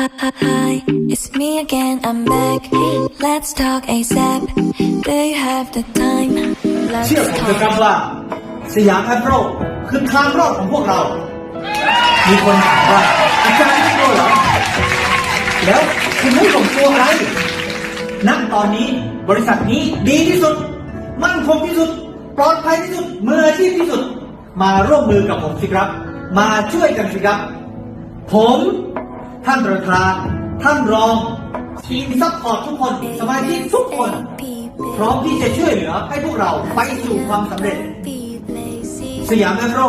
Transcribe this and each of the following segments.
Hi, it's me again, I'm back. Let's talk ASAP. Do you have the time? Let's เชื่อผมเถอะครับ talk. ว่า สยามแอปโรคือทางรอดของพวกเรา มีคนถามว่าอาจารย์ไม่กลัวเหรอ แล้วคุณไม่หลงตัวอะไรณตอนนี้บริษัทนี้ดีที่สุด มั่นคงที่สุด ปลอดภัยที่สุดมืออาชีพที่สุด มาร่วมมือกับผมสิครับ มาช่วยกันสิครับ ผม ท่านประธาน ท่านรอง ทีมซัพพอร์ตทุกคน สมาชิกทุกคน พร้อมที่จะช่วยเหลือให้พวกเราไปสู่ความสำเร็จ สยามแอปโร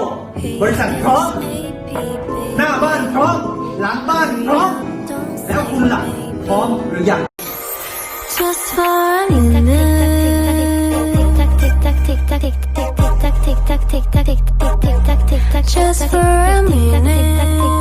บริษัทพร้อม หน้าบ้านพร้อม หลังบ้านพร้อม แล้วคุณล่ะพร้อมหรือยัง Just for a minute. Just for a minute.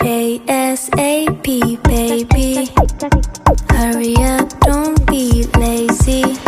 ASAP, baby. Hurry up, don't be lazy.